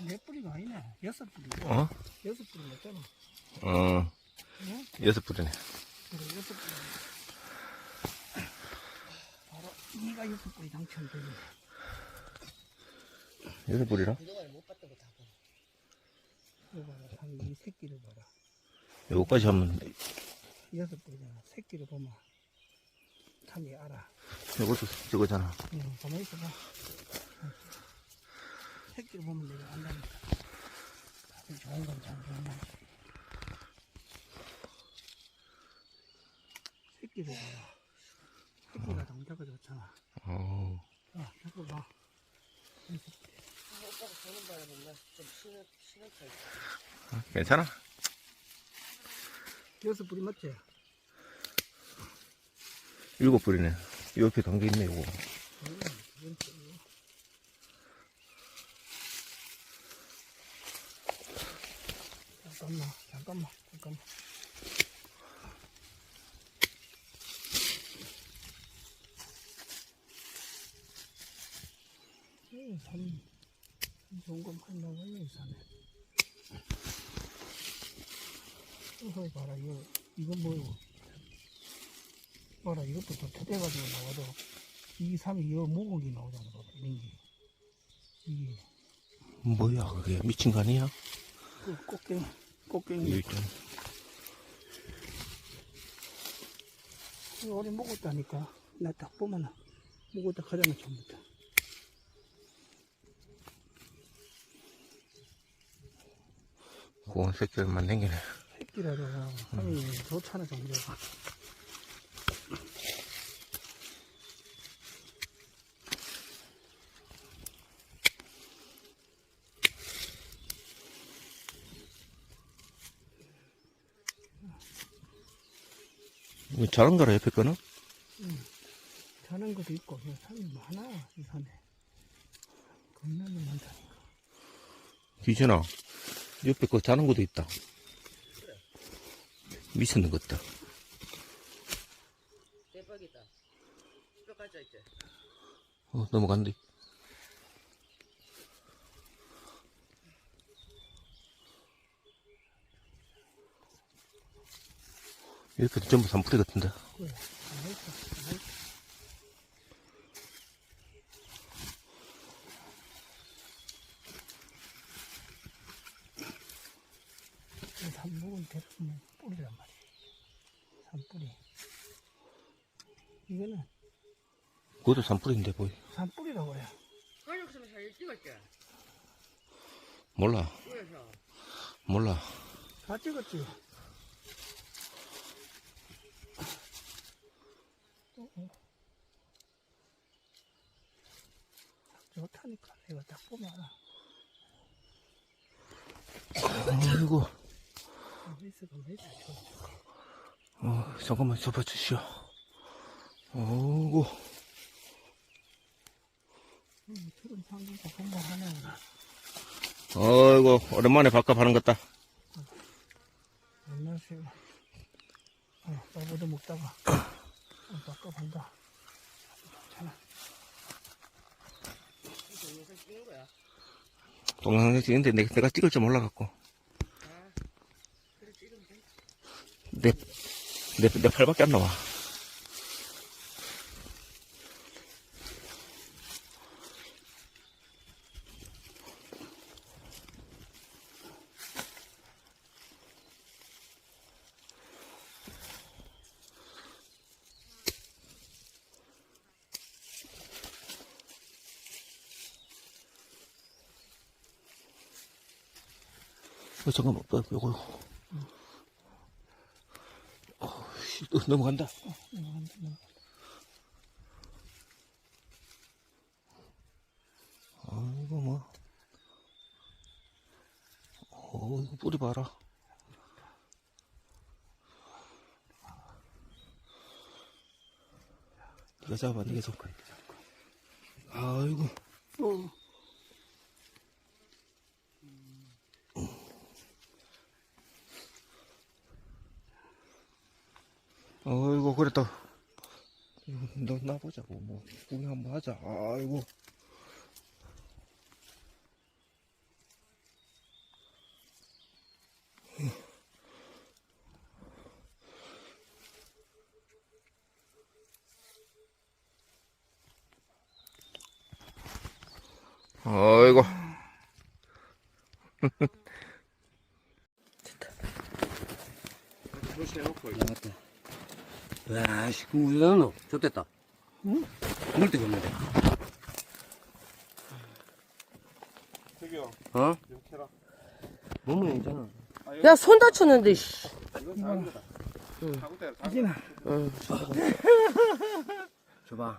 네 뿌리가 아니네. 여섯 뿌리. 어? 여섯 뿌리 맞잖아. 어, 응? 여섯 뿌리네. 그래, 여섯 뿌리. 바로 이가 여섯 뿌리 당첨되네. 여섯 뿌리라? 그동안 못 봤던 거다 봐. 이거 봐라, 참, 이 새끼를 봐라. 요거까지 하면, 여섯 뿌리잖아. 새끼를 보면 참이 알아. 요것도 저거잖아. 응, 가만히 있어봐. 응. 새끼를 보면 내가 안다니까. 좋은 건참 좋은 건. 새끼를 봐라. 새끼가 당자가 좋잖아. 어, 아, 저거 봐. 이 새끼. 아. 괜찮아? 여섯 뿌리 맞지? 일곱 뿌리네. 옆에 담겨 있네, 요거. 응, 그렇지. 잠깐만, 잠깐만, 잠깐만. 이 산, 좋은 거 많이 나와요, 이 산에. 이거 봐라, 이거, 이거 뭐고? 봐라, 이것도 더 터대가지고 나와도, 이 삼이 이거 무공기 나오잖아, 민기. 이게, 뭐야, 그게. 미친 거 아니야? 그 꽃갱이, 꽃갱이. 있잖아. 이거 우리 먹었다니까. 나 딱 보면은, 먹었다 가잖아, 처음부터. 고운 새끼들만 생기네. 새끼라도 삼이 좋잖아, 정도가. 이거 자른 거라, 옆에 거는? 자는 것도 있고, 이 산이 많아, 이 산에. 겁나게 많다니까. 기준아, 옆에 거 자는 것도 있다. 미쳤는 것다. 대박이다. 어, 넘어간대. 이렇게 전부 산뿌리 같은데. 산목은 대부분 뿌리란 말이야. 산뿌리. 이거는 그것도 산뿌리인데, 보이. 산뿌리라고 사진 찍었지? 몰라. 몰라. 다 찍었지? 어, 어. 좋다니까. 내가 딱 보면. 아이고. 어, 잠깐만 접어주시오. 공부하네. 어이구, 오랜만에 밥값 하는 것다. 안녕하세요. 어, 밥부터 먹다가 어, 바꿔본다. 괜찮아. 이거 영상 찍는 거야. 동영상 찍는데 내가, 내가 찍을 줄 몰라갖고. 아, 그래. 내, 내, 내 팔밖에 안 나와. 어, 잠깐만, 어, 이거. 어, 씨, 어, 넘어간다. 이거 한 번. 아이고, 뭐. 어, 이거 뿌리 봐라. 네가 잡아, 네가 잡고. 아이고. 어, 그랬다. 이거 넣나보자고. 뭐 구경 한번 하자. 아이고. 아이고. 됐다. 보시네 놓고 나왔다. 와, 씨, 그 우리 나노 좋됐다. 응? 데가 없는데. 저기요, 어? 좀 캐라. 몸은 괜찮아. 야, 손 다쳤는데, 씨. 이건 작은 거다. 작은 데라, 작은 이제나 응. 줘봐.